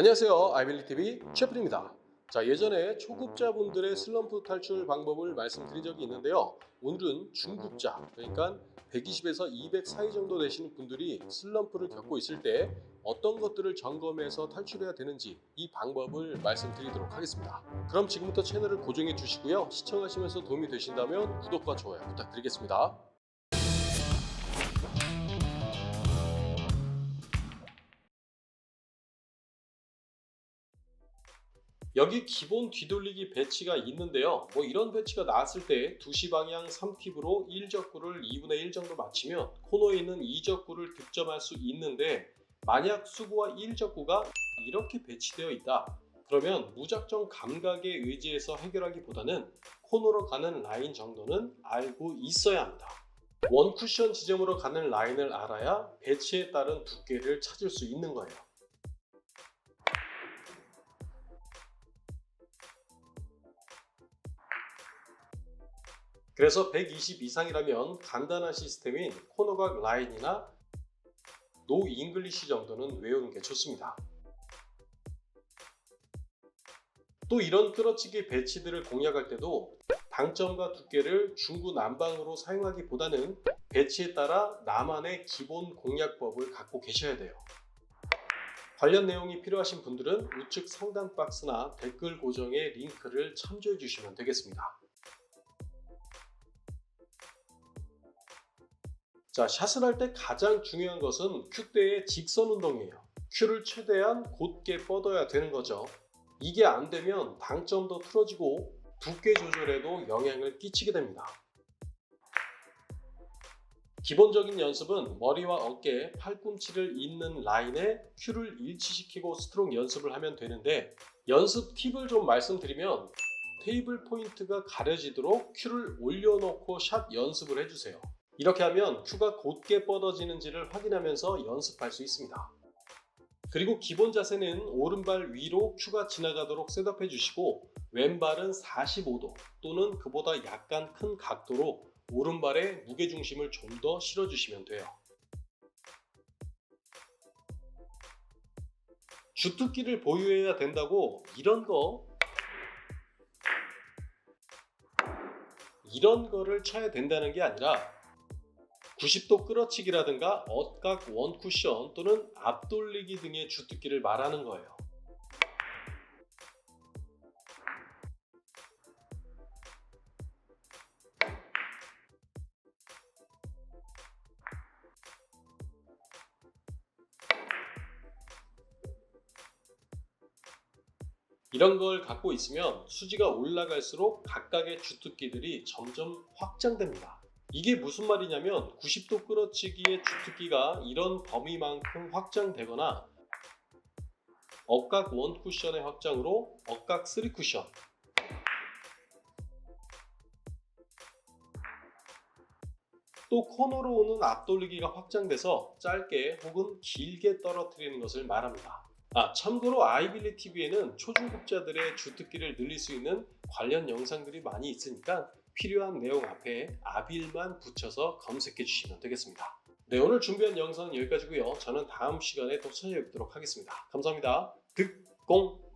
안녕하세요. 아이빌리TV 셰프입니다. 자, 예전에 초급자분들의 슬럼프 탈출 방법을 말씀드린 적이 있는데요. 오늘은 중급자, 그러니까 120에서 200 사이 정도 되시는 분들이 슬럼프를 겪고 있을 때 어떤 것들을 점검해서 탈출해야 되는지 이 방법을 말씀드리도록 하겠습니다. 그럼 지금부터 채널을 고정해 주시고요. 시청하시면서 도움이 되신다면 구독과 좋아요 부탁드리겠습니다. 여기 기본 뒤돌리기 배치가 있는데요. 뭐 이런 배치가 나왔을 때 2시 방향 3팁으로 1적구를 2분의 1 정도 맞추면 코너에 있는 2적구를 득점할 수 있는데 만약 수구와 1적구가 이렇게 배치되어 있다. 그러면 무작정 감각에 의지해서 해결하기보다는 코너로 가는 라인 정도는 알고 있어야 합니다. 원 쿠션 지점으로 가는 라인을 알아야 배치에 따른 두께를 찾을 수 있는 거예요. 그래서 120 이상이라면 간단한 시스템인 코너각 라인이나 노 잉글리시 정도는 외우는 게 좋습니다. 또 이런 끌어치기 배치들을 공략할 때도 당점과 두께를 중구난방으로 사용하기보다는 배치에 따라 나만의 기본 공략법을 갖고 계셔야 돼요. 관련 내용이 필요하신 분들은 우측 상단 박스나 댓글 고정에 링크를 참조해 주시면 되겠습니다. 자, 샷을 할 때 가장 중요한 것은 큐대의 직선 운동이에요. 큐를 최대한 곧게 뻗어야 되는 거죠. 이게 안 되면 당점도 틀어지고 두께 조절에도 영향을 끼치게 됩니다. 기본적인 연습은 머리와 어깨, 팔꿈치를 잇는 라인에 큐를 일치시키고 스트로크 연습을 하면 되는데 연습 팁을 좀 말씀드리면 테이블 포인트가 가려지도록 큐를 올려놓고 샷 연습을 해주세요. 이렇게 하면 큐가 곧게 뻗어지는지를 확인하면서 연습할 수 있습니다. 그리고 기본 자세는 오른발 위로 큐가 지나가도록 셋업해 주시고 왼발은 45도 또는 그보다 약간 큰 각도로 오른발에 무게중심을 좀 더 실어주시면 돼요. 주특기를 보유해야 된다고 이런 거 이런 거를 쳐야 된다는 게 아니라 90도 끌어치기라든가 엇각 원 쿠션 또는 앞돌리기 등의 주특기를 말하는 거예요. 이런 걸 갖고 있으면 수지가 올라갈수록 각각의 주특기들이 점점 확장됩니다. 이게 무슨 말이냐면 90도 끌어치기의 주특기가 이런 범위만큼 확장되거나 억각 원 쿠션의 확장으로 억각 3 쿠션 또 코너로 오는 앞돌리기가 확장돼서 짧게 혹은 길게 떨어뜨리는 것을 말합니다. 아, 참고로 아이빌리 TV에는 초중급자들의 주특기를 늘릴 수 있는 관련 영상들이 많이 있으니까 필요한 내용 앞에 아빌만 붙여서 검색해 주시면 되겠습니다. 네, 오늘 준비한 영상은 여기까지고요. 저는 다음 시간에 또 찾아뵙도록 하겠습니다. 감사합니다. 득공!